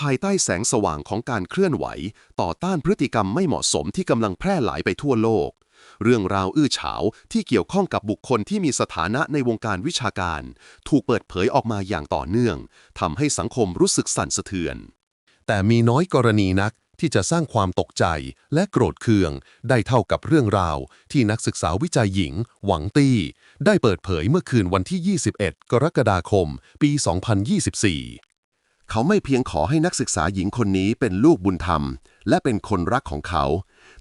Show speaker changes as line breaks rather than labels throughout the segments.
ภายใต้แสงสว่างของการเคลื่อนไหว ต่อต้านพฤติกรรมไม่เหมาะสมที่กำลังแพร่หลายไปทั่วโลก เรื่องราวอื้อฉาวที่เกี่ยวข้องกับบุคคลที่มีสถานะในวงการวิชาการ ถูกเปิดเผยออกมาอย่างต่อเนื่องทำให้สังคมรู้สึกสั่นสะเทือน แต่มีน้อยกรณีนักที่จะสร้างความตกใจและโกรธเคือง ได้เท่ากับเรื่องราว ที่นักศึกษาวิจัยหญิง หวังตี้ ได้เปิดเผยเมื่อคืนวันที่ 21 กรกฎาคม ปี 2024 เขาไม่เพียงขอให้นักศึกษาหญิงคนนี้เป็นลูกบุญธรรม และเป็นคนรักของเขา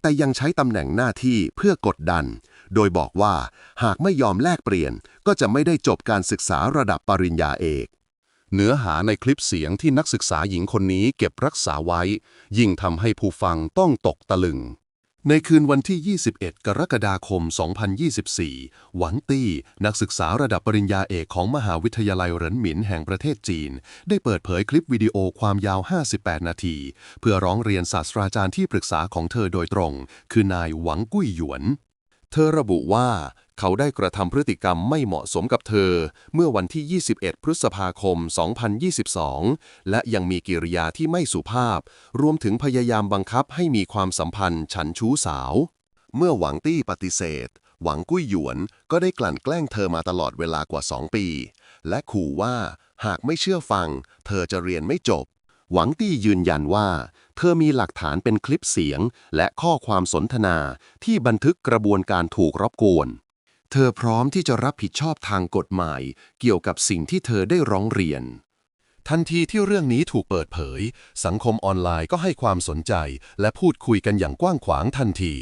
แต่ยังใช้ตำแหน่งหน้าที่เพื่อกดดัน โดยบอกว่าหากไม่ยอมแลกเปลี่ยน ก็จะไม่ได้จบการศึกษาระดับปริญญาเอกเนื้อหาในคลิปเสียงที่นักศึกษาหญิงคนนี้เก็บรักษาไว้ ยิ่งทำให้ผู้ฟังต้องตกตะลึง ในคืนวันที่ 21 กรกฎาคม 2024 หวังตี้ นักศึกษาระดับปริญญาเอกของมหาวิทยาลัยเหรินหมินแห่งประเทศจีน ได้เปิดเผยคลิปวิดีโอความยาว 58 นาที เพื่อร้องเรียนศาสตราจารย์ที่ปรึกษาของเธอโดยตรง คือนายหวังกุ้ยหยวน เธอระบุว่าเขาได้กระทำพฤติกรรมไม่เหมาะสมกับเธอ เมื่อวันที่ 21 พฤษภาคม 2022 และยังมีกิริยาที่ไม่สุภาพ รวมถึงพยายามบังคับให้มีความสัมพันธ์ฉันชู้สาว เมื่อหวังตี้ปฏิเสธ หวังกุ้ยหยวนก็ได้กลั่นแกล้งเธอมาตลอดเวลากว่า 2 ปี และขู่ว่าหากไม่เชื่อฟัง เธอจะเรียนไม่จบ หวังตี้ยืนยันว่า เธอมีหลักฐานเป็นคลิปเสียง และข้อความสนทนาที่บันทึกกระบวนการถูกรบกวน เธอพร้อมที่จะรับผิดชอบทางกฎหมาย เกี่ยวกับสิ่งที่เธอได้ร้องเรียน ทันทีที่เรื่องนี้ถูกเปิดเผย สังคมออนไลน์ก็ให้ความสนใจ และพูดคุยกันอย่างกว้างขวางทันที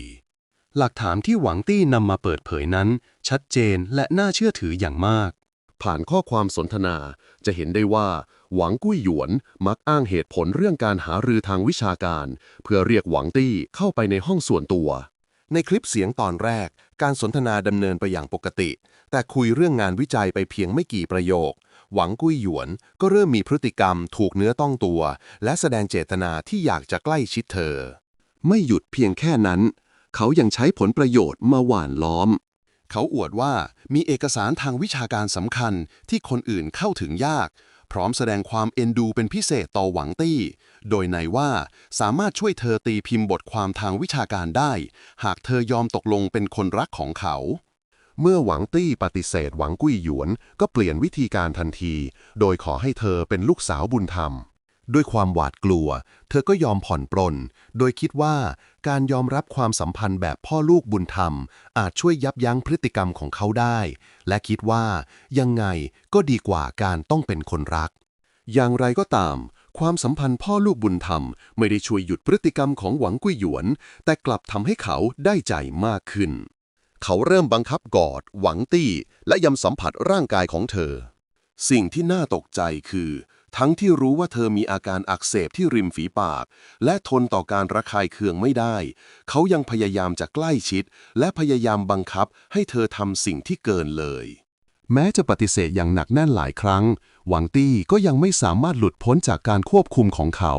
หลักฐานที่หวังตี้นำมาเปิดเผยนั้น ชัดเจนและน่าเชื่อถืออย่างมาก ผ่านข้อความสนทนา จะเห็นได้ว่า หวังกุ้ยหยวนมักอ้างเหตุผลเรื่องการหารือทางวิชาการ เพื่อเรียกหวังตี้เข้าไปในห้องส่วนตัว ในคลิปเสียงตอนแรก การสนทนาดำเนินไปอย่างปกติ แต่คุยเรื่องงานวิจัยไปเพียงไม่กี่ประโยค หวังกุ้ยหยวนก็เริ่มมีพฤติกรรมถูกเนื้อต้องตัว และแสดงเจตนาที่อยากจะใกล้ชิดเธอ ไม่หยุดเพียงแค่นั้น เขายังใช้ผลประโยชน์มาหว่านล้อม เขาอวดว่ามีเอกสารทางวิชาการสำคัญที่คนอื่นเข้าถึงยาก พร้อมแสดงความเอ็นดูเป็นพิเศษต่อหวังตี้ โดยในว่าสามารถช่วยเธอตีพิมพ์บทความทางวิชาการได้ หากเธอยอมตกลงเป็นคนรักของเขาเมื่อหวังตี้ปฏิเสธหวังกุ้ยหยวน ก็เปลี่ยนวิธีการทันที โดยขอให้เธอเป็นลูกสาวบุญธรรม ด้วยความหวาดกลัว เธอก็ยอมผ่อนปลนโดยคิดว่าการยอมรับความสัมพันธ์แบบพ่อลูกบุญธรรม อาจช่วยยับยั้งพฤติกรรมของเขาได้ และคิดว่ายังไงก็ดีกว่าการต้องเป็นคนรัก อย่างไรก็ตาม ความสัมพันธ์พ่อลูกบุญธรรม ไม่ได้ช่วยหยุดพฤติกรรมของหวังกุ้ยหยวน แต่กลับทำให้เขาได้ใจมากขึ้น เขาเริ่มบังคับกอด หวังตี้ และยำสัมผัสร่างกายของเธอ สิ่งที่น่าตกใจคือ ทั้งที่รู้ว่าเธอมีอาการอักเสบที่ริมฝีปาก และทนต่อการระคายเคืองไม่ได้ เขายังพยายามจะใกล้ชิด และพยายามบังคับให้เธอทำสิ่งที่เกินเลย แม้จะปฏิเสธอย่างหนักแน่นหลายครั้ง หวังตี้ก็ยังไม่สามารถหลุดพ้นจากการควบคุมของเขา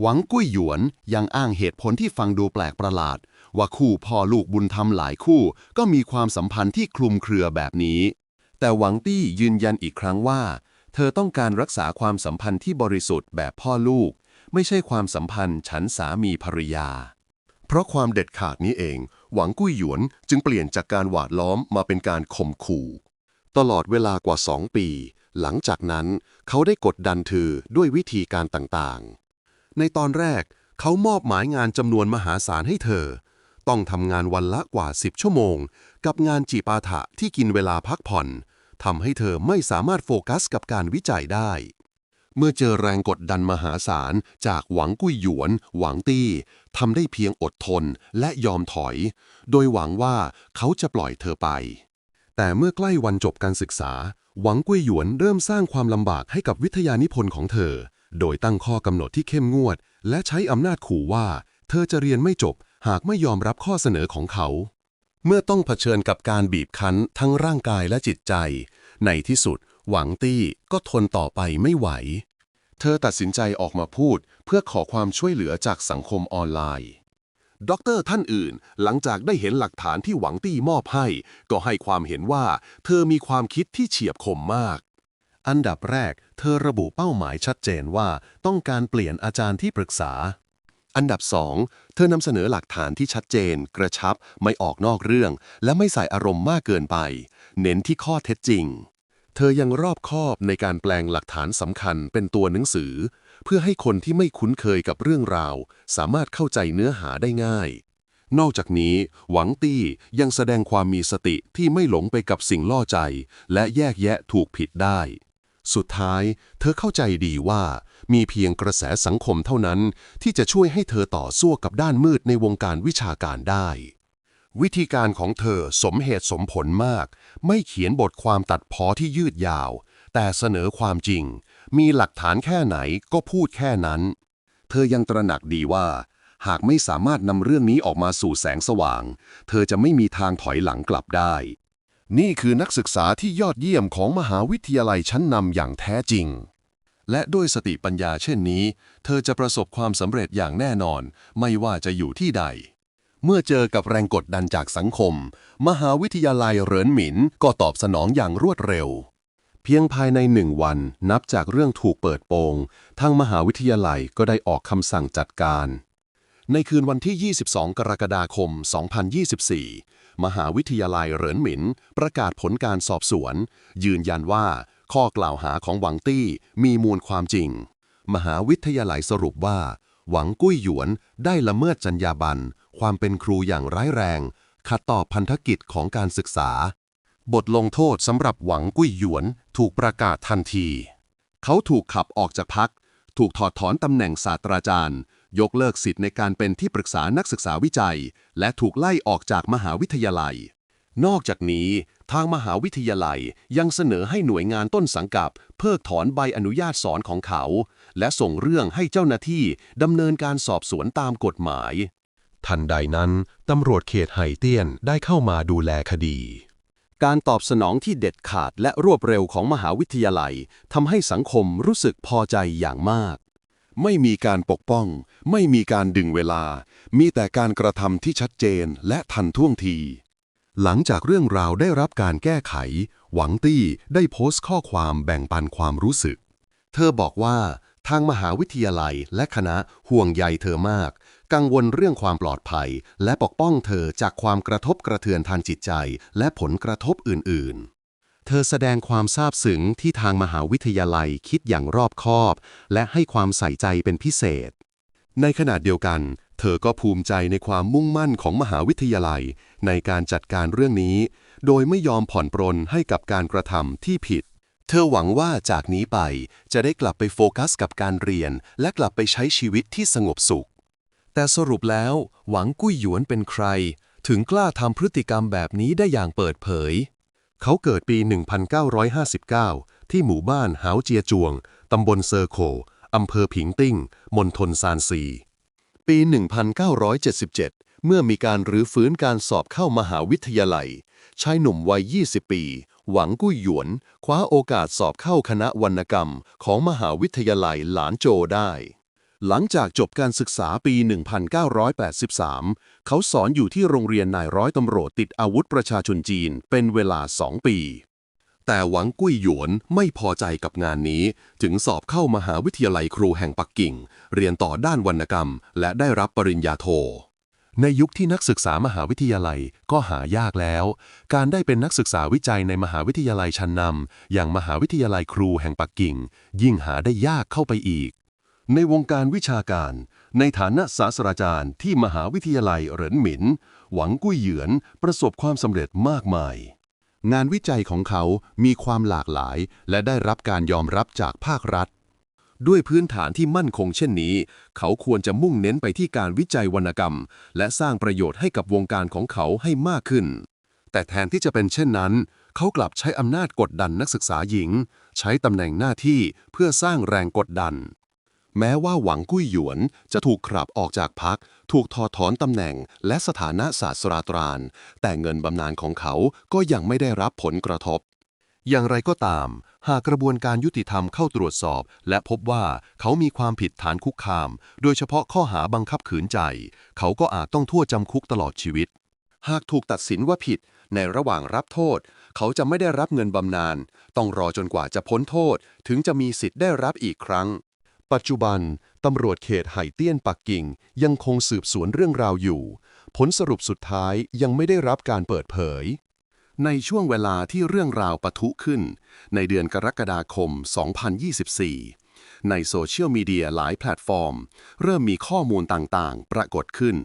หวังกุ้ยหยวนยังอ้างเหตุผลที่ฟังดูแปลกประหลาด ว่าคู่พ่อลูกบุญธรรมหลายคู่ ก็มีความสัมพันธ์ที่คลุมเครือแบบนี้แต่หวังตี้ยืนยันอีกครั้งว่า ธอต้องการรักษาความสัมพันธ์ที่บริสุทธิ์แบบพ่อลูก ไม่ใช่ความสัมพันธ์ฉันสามีภรรยา เพราะความเด็ดขาดนี้เอง หวังกุ้ยหยวนจึงเปลี่ยนจากการหวาดล้อมมาเป็นการข่มขู่ ตลอดเวลากว่าสองปี หลังจากนั้นเขาได้กดดันเธอด้วยวิธีการต่างๆ ในตอนแรกเขามอบหมายงานจำนวนมหาศาลให้เธอ ต้องทำงานวันละกว่า 10 ชั่วโมง กับงานจีปาถะที่กินเวลาพักผ่อน ทำให้เธอไม่สามารถโฟกัสกับการวิจัยได้ เมื่อเจอแรงกดดันมหาศาล จากหวังกุ้ยหยวน หวังตี้ทำได้เพียงอดทนและยอมถอย โดยหวังว่าเขาจะปล่อยเธอไป แต่เมื่อใกล้วันจบการศึกษา หวังกุ้ยหยวนเริ่มสร้างความลำบากให้กับวิทยานิพนธ์ของเธอ โดยตั้งข้อกำหนดที่เข้มงวด และใช้อำนาจขู่ว่า เธอจะเรียนไม่จบ หากไม่ยอมรับข้อเสนอของเขาเมื่อต้องเผชิญกับการบีบคั้นทั้งร่างกายและจิตใจ ในที่สุด หวังตี้ก็ทนต่อไปไม่ไหว เธอตัดสินใจออกมาพูดเพื่อขอความช่วยเหลือจากสังคมออนไลน์ด็อกเตอร์ท่านอื่น หลังจากได้เห็นหลักฐานที่หวังตี้มอบให้ ก็ให้ความเห็นว่า เธอมีความคิดที่เฉียบคมมาก
อันดับแรก เธอระบุเป้าหมายชัดเจนว่าต้องการเปลี่ยนอาจารย์ที่ปรึกษา
อันดับ 2 เธอนำเสนอหลักฐานที่ชัดเจน กระชับ ไม่ออกนอกเรื่อง และไม่ใส่อารมณ์มากเกินไป เน้นที่ข้อเท็จจริง เธอยังรอบคอบในการแปลงหลักฐานสำคัญเป็นตัวหนังสือ เพื่อให้คนที่ไม่คุ้นเคยกับเรื่องราว สามารถเข้าใจเนื้อหาได้ง่าย นอกจากนี้ หวังตี้ยังแสดงความมีสติที่ไม่หลงไปกับสิ่งล่อใจ และแยกแยะถูกผิดได้ สุดท้าย เธอเข้าใจดีว่า มีเพียงกระแสสังคมเท่านั้นที่จะช่วยให้เธอต่อสู้กับด้านมืดในวงการวิชาการได้ วิธีการของเธอสมเหตุสมผลมาก ไม่เขียนบทความตัดพ้อที่ยืดยาว แต่เสนอความจริง มีหลักฐานแค่ไหนก็พูดแค่นั้น เธอยังตระหนักดีว่า หากไม่สามารถนำเรื่องนี้ออกมาสู่แสงสว่าง เธอจะไม่มีทางถอยหลังกลับได้นี่คือนักศึกษาที่ยอดเยี่ยมของมหาวิทยาลัยชั้นนำอย่างแท้จริง และด้วยสติปัญญาเช่นนี้ เธอจะประสบความสำเร็จอย่างแน่นอน ไม่ว่าจะอยู่ที่ใด เมื่อเจอกับแรงกดดันจากสังคม มหาวิทยาลัยเหรินหมินก็ตอบสนองอย่างรวดเร็ว เพียงภายในหนึ่งวันนับจากเรื่องถูกเปิดโปง ทางมหาวิทยาลัยก็ได้ออกคำสั่งจัดการในคืนวันที่ 22 กรกฎาคม 2024 มหาวิทยาลัยเหรินหมิน ประกาศผลการสอบสวน ยืนยันว่า ข้อกล่าวหาของหวังตี้มีมูลความจริง มหาวิทยาลัยสรุปว่า หวังกุ้ยหยวนได้ละเมิดจรรยาบรรณความเป็นครูอย่างร้ายแรง ขัดต่อพันธกิจของการศึกษา บทลงโทษสำหรับหวังกุ้ยหยวนถูกประกาศทันที เขาถูกขับออกจากพัก ถูกถอดถอนตำแหน่งศาสตราจารย์ ยกเลิกสิทธิ์ในการเป็นที่ปรึกษานักศึกษาวิจัย และถูกไล่ออกจากมหาวิทยาลัย นอกจากนี้ ทางมหาวิทยาลัยยังเสนอให้หน่วยงานต้นสังกัดเพิกถอนใบอนุญาตสอนของเขา และส่งเรื่องให้เจ้าหน้าที่ดำเนินการสอบสวนตามกฎหมาย
ทันใดนั้นตำรวจเขตไห่เตี้ยนได้เข้ามาดูแลคดี
การตอบสนองที่เด็ดขาดและรวดเร็วของมหาวิทยาลัยทำให้สังคมรู้สึกพอใจอย่างมากไม่มีการปกป้อง ไม่มีการดึงเวลา มีแต่การกระทำที่ชัดเจนและทันท่วงที หลังจากเรื่องราวได้รับการแก้ไข หวังตี้ได้โพสต์ข้อความแบ่งปันความรู้สึก เธอบอกว่า ทางมหาวิทยาลัยและคณะห่วงใยเธอมาก กังวลเรื่องความปลอดภัย และปกป้องเธอจากความกระทบกระเทือนทางจิตใจ และผลกระทบอื่น ๆเธอแสดงความซาบซึ้งที่ทางมหาวิทยาลัยคิดอย่างรอบคอบ และให้ความใส่ใจเป็นพิเศษ ในขณะเดียวกัน เธอก็ภูมิใจในความมุ่งมั่นของมหาวิทยาลัย ในการจัดการเรื่องนี้ โดยไม่ยอมผ่อนปรนให้กับการกระทำที่ผิด เธอหวังว่าจากนี้ไปจะได้กลับไปโฟกัสกับการเรียน และกลับไปใช้ชีวิตที่สงบสุข แต่สรุปแล้ว หวังกุ้ยหยวนเป็นใคร ถึงกล้าทำพฤติกรรมแบบนี้ได้อย่างเปิดเผย เขาเกิดปี 1959 ที่หมู่บ้านหาวเจียจวงตำบลเซอร์โคอำเภอผิงติ้งมณฑลซานซี ปี 1977 เมื่อมีการรื้อฟื้นการสอบเข้ามหาวิทยาลัย ชายหนุ่มวัย 20 ปี หวังกุ้ยหยวน คว้าโอกาสสอบเข้าคณะวรรณกรรมของมหาวิทยาลัยหลานโจได้ หลังจากจบการศึกษาปี 1983 เขาสอนอยู่ที่โรงเรียนนายร้อยตำรวจติดอาวุธประชาชนจีนเป็นเวลา 2 ปี แต่หวังกุ้ยหยวนไม่พอใจกับงานนี้ จึงสอบเข้ามหาวิทยาลัยครูแห่งปักกิ่ง เรียนต่อด้านวรรณกรรม และได้รับปริญญาโท ในยุคที่นักศึกษามหาวิทยาลัยก็หายากแล้ว การได้เป็นนักศึกษาวิจัยในมหาวิทยาลัยชั้นนำอย่างมหาวิทยาลัยครูแห่งปักกิ่ง ยิ่งหาได้ยากเข้าไปอีก ในวงการวิชาการ ในฐานะศาสตราจารย์ที่มหาวิทยาลัยเหรินหมิน หวังกุ้ยเหยือนประสบความสำเร็จมากมาย งานวิจัยของเขามีความหลากหลาย และได้รับการยอมรับจากภาครัฐ ด้วยพื้นฐานที่มั่นคงเช่นนี้ เขาควรจะมุ่งเน้นไปที่การวิจัยวรรณกรรม และสร้างประโยชน์ให้กับวงการของเขาให้มากขึ้น แต่แทนที่จะเป็นเช่นนั้น เขากลับใช้อำนาจกดดันนักศึกษาหญิง ใช้ตำแหน่งหน้าที่เพื่อสร้างแรงกดดัน แม้ว่าหวังกุ้ยหยวนจะถูกขับออกจากพัก ถูกถอดถอนตำแหน่ง และสถานะศาสตราจารย์แต่เงินบำนาญของเขาก็ยังไม่ได้รับผลกระทบ อย่างไรก็ตาม หากกระบวนการยุติธรรมเข้าตรวจสอบ และพบว่าเขามีความผิดฐานคุกคาม โดยเฉพาะข้อหาบังคับขืนใจ เขาก็อาจต้องโทษจำคุกตลอดชีวิต หากถูกตัดสินว่าผิด ในระหว่างรับโทษ เขาจะไม่ได้รับเงินบำนาญต้องรอจนกว่าจะพ้นโทษ ถึงจะมีสิทธิ์ได้รับอีกครั้ง
ปัจจุบัน ตำรวจเขตไห่เตี้ยนปักกิ่งยังคงสืบสวนเรื่องราวอยู่ ผลสรุปสุดท้ายยังไม่ได้รับการเปิดเผย
ในช่วงเวลาที่เรื่องราวปะทุขึ้น ในเดือนกรกฎาคม 2024 ในโซเชียลมีเดียหลายแพลตฟอร์ม เริ่มมีข้อมูลต่างๆ ปรากฏขึ้น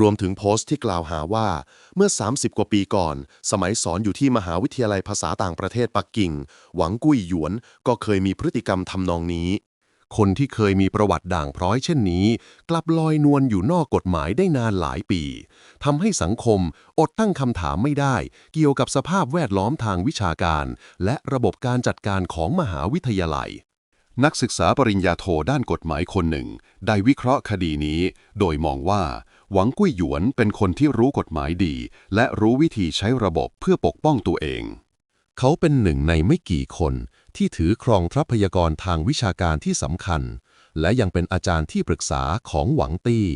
รวมถึงโพสต์ที่กล่าวหาว่า เมื่อ 30 กว่าปีก่อน สมัยสอนอยู่ที่มหาวิทยาลัยภาษาต่างประเทศปักกิ่ง หวังกุ้ยหยวนก็เคยมีพฤติกรรมทำนองนี้ คนที่เคยมีประวัติด่างพร้อยเช่นนี้ กลับลอยนวลอยู่นอกกฎหมายได้นานหลายปีทำให้สังคมอดตั้งคำถามไม่ได้ เกี่ยวกับสภาพแวดล้อมทางวิชาการ และระบบการจัดการของมหาวิทยาลัย
นักศึกษาปริญญาโทด้านกฎหมายคนหนึ่ง ได้วิเคราะห์คดีนี้ โดยมองว่า หวังกุ้ยหยวนเป็นคนที่รู้กฎหมายดี และรู้วิธีใช้ระบบเพื่อปกป้องตัวเอง
เขาเป็นหนึ่งในไม่กี่คนที่ถือครองทรัพยากรทางวิชาการที่สำคัญ และยังเป็นอาจารย์ที่ปรึกษาของหวังตี้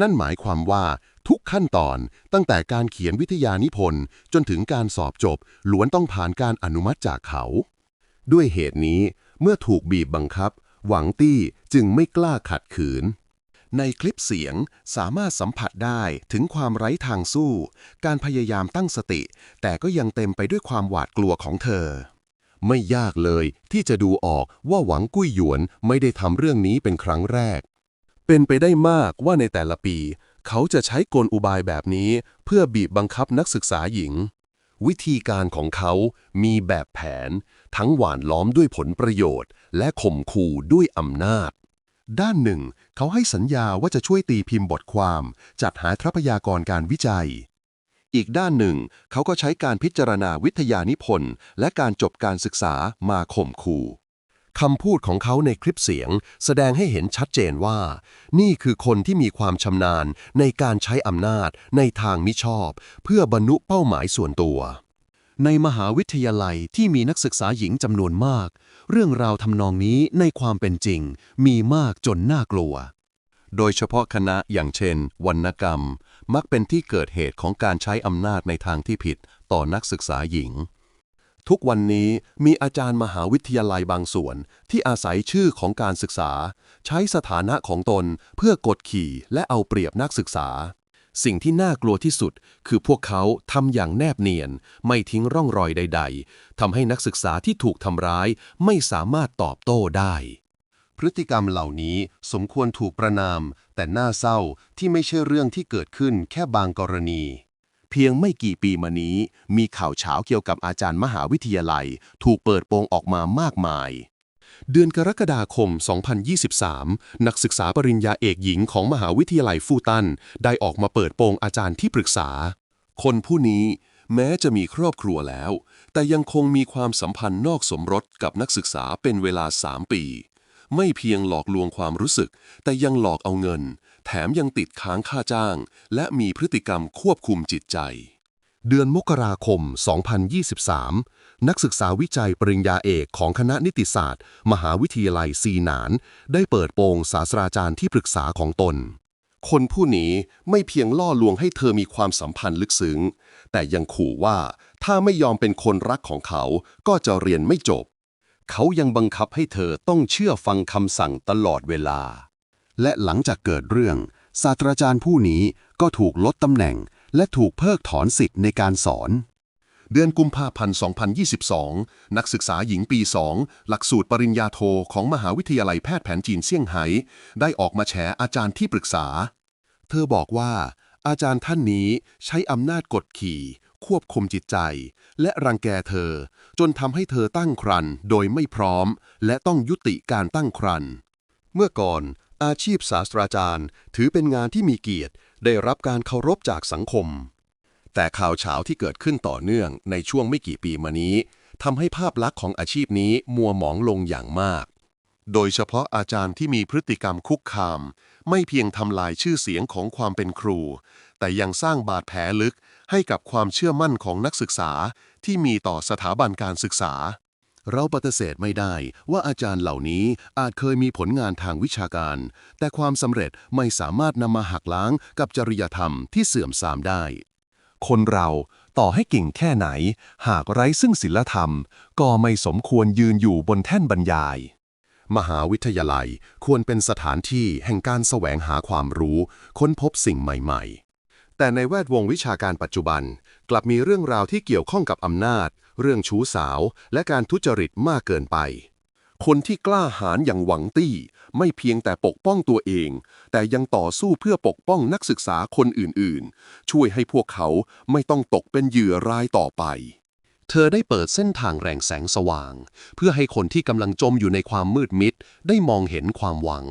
นั่นหมายความว่าทุกขั้นตอนตั้งแต่การเขียนวิทยานิพนธ์จนถึงการสอบจบล้วนต้องผ่านการอนุมัติจากเขา ด้วยเหตุนี้เมื่อถูกบีบบังคับ หวังตี้จึงไม่กล้าขัดขืน ในคลิปเสียงสามารถสัมผัสได้ถึงความไร้ทางสู้ การพยายามตั้งสติ แต่ก็ยังเต็มไปด้วยความหวาดกลัวของเธอ
ไม่ยากเลยที่จะดูออกว่าหวังกุ้ยหยวนไม่ได้ทำเรื่องนี้เป็นครั้งแรก เป็นไปได้มากว่าในแต่ละปี เขาจะใช้กลอุบายแบบนี้ เพื่อบีบบังคับนักศึกษาหญิง วิธีการของเขามีแบบแผน ทั้งหวานล้อมด้วยผลประโยชน์ และข่มขู่ด้วยอำนาจ ด้านหนึ่ง เขาให้สัญญาว่าจะช่วยตีพิมพ์บทความ จัดหาทรัพยากรการวิจัย
อีกด้านหนึ่ง เขาก็ใช้การพิจารณาวิทยานิพนธ์และการจบการศึกษามาข่มขู่
คำพูดของเขาในคลิปเสียง แสดงให้เห็นชัดเจนว่า นี่คือคนที่มีความชำนาญในการใช้อำนาจในทางมิชอบ เพื่อบรรลุเป้าหมายส่วนตัว ในมหาวิทยาลัยที่มีนักศึกษาหญิงจำนวนมาก เรื่องราวทำนองนี้ในความเป็นจริง มีมากจนน่ากลัว
โดยเฉพาะคณะอย่างเช่น วรรณกรรม มักเป็นที่เกิดเหตุของการใช้อำนาจในทางที่ผิดต่อนักศึกษาหญิง ทุกวันนี้มีอาจารย์มหาวิทยาลัยบางส่วน ที่อาศัยชื่อของการศึกษา ใช้สถานะของตนเพื่อกดขี่และเอาเปรียบนักศึกษา สิ่งที่น่ากลัวที่สุด คือพวกเขาทำอย่างแนบเนียน ไม่ทิ้งร่องรอยใด ๆทำให้นักศึกษาที่ถูกทำร้ายไม่สามารถตอบโต้ได้
พฤติกรรมเหล่านี้สมควรถูกประนาม แต่น่าเศร้าที่ไม่ใช่เรื่องที่เกิดขึ้นแค่บางกรณี
เพียงไม่กี่ปีมานี้ มีข่าวเช้าเกี่ยวกับอาจารย์มหาวิทยาลัย ถูกเปิดโปงออกมามากมาย เดือนกรกฎาคม 2023 นักศึกษาปริญญาเอกหญิงของมหาวิทยาลัยฟูตัน ได้ออกมาเปิดโปงอาจารย์ที่ปรึกษา คนผู้นี้แม้จะมีครอบครัวแล้ว แต่ยังคงมีความสัมพันธ์นอกสมรสกับนักศึกษาเป็นเวลา 3 ปี ไม่เพียงหลอกลวงความรู้สึก แต่ยังหลอกเอาเงิน แถมยังติดค้างค่าจ้าง และมีพฤติกรรมควบคุมจิตใจ
เดือนมกราคม 2023 นักศึกษาวิจัยปริญญาเอกของคณะนิติศาสตร์ มหาวิทยาลัยซีหนาน ได้เปิดโปงศาสตราจารย์ที่ปรึกษาของตน
คนผู้นี้ไม่เพียงล่อลวงให้เธอมีความสัมพันธ์ลึกซึ้ง แต่ยังขู่ว่าถ้าไม่ยอมเป็นคนรักของเขาก็จะเรียนไม่จบ เขายังบังคับให้เธอต้องเชื่อฟังคำสั่งตลอดเวลา และหลังจากเกิดเรื่องศาสตราจารย์ผู้นี้ก็ถูกลดตำแหน่ง และถูกเพิกถอนสิทธิ์ในการสอน เดือนกุมภาพันธ์ 2022 นักศึกษาหญิงปี 2 หลักสูตรปริญญาโทของมหาวิทยาลัยแพทย์แผนจีนเซี่ยงไฮ้ได้ออกมาแฉอาจารย์ที่ปรึกษา เธอบอกว่า อาจารย์ท่านนี้ใช้อำนาจกดขี่ ควบคุมจิตใจ และรังแกเธอ จนทำให้เธอตั้งครรภ์โดยไม่พร้อม และต้องยุติการตั้งครรภ์เมื่อก่อนอาชีพศาสตราจารย์ ถือเป็นงานที่มีเกียรติ ได้รับการเคารพจากสังคม แต่ข่าวเฉาที่เกิดขึ้นต่อเนื่องในช่วงไม่กี่ปีมานี้ทำให้ภาพลักษณ์ของอาชีพนี้มัวหมองลงอย่างมาก โดยเฉพาะอาจารย์ที่มีพฤติกรรมคุกคาม ไม่เพียงทำลายชื่อเสียงของความเป็นครู แต่ยังสร้างบาดแผลลึกให้กับความเชื่อมั่นของนักศึกษาที่มีต่อสถาบันการศึกษา เราปฏิเสธไม่ได้ว่าอาจารย์เหล่านี้อาจเคยมีผลงานทางวิชาการ แต่ความสำเร็จไม่สามารถนำมาหักล้างกับจริยธรรมที่เสื่อมทรามได้ คนเรา
ต่อให้เก่งแค่ไหน หากไร้ซึ่งศีลธรรม ก็ไม่สมควรยืนอยู่บนแท่นบรรยาย
มหาวิทยาลัยควรเป็นสถานที่แห่งการแสวงหาความรู้ ค้นพบสิ่งใหม่ๆ แต่ในแวดวงวิชาการปัจจุบัน กลับมีเรื่องราวที่เกี่ยวข้องกับอำนาจ เรื่องชู้สาว และการทุจริตมากเกินไป
คนที่กล้าหาญอย่างหวังตี้ ไม่เพียงแต่ปกป้องตัวเอง แต่ยังต่อสู้เพื่อปกป้องนักศึกษาคนอื่นๆ ช่วยให้พวกเขาไม่ต้องตกเป็นเหยื่อรายต่อไป
เธอได้เปิดเส้นทางแรงแสงสว่าง เพื่อให้คนที่กำลังจมอยู่ในความมืดมิดได้มองเห็นความหวัง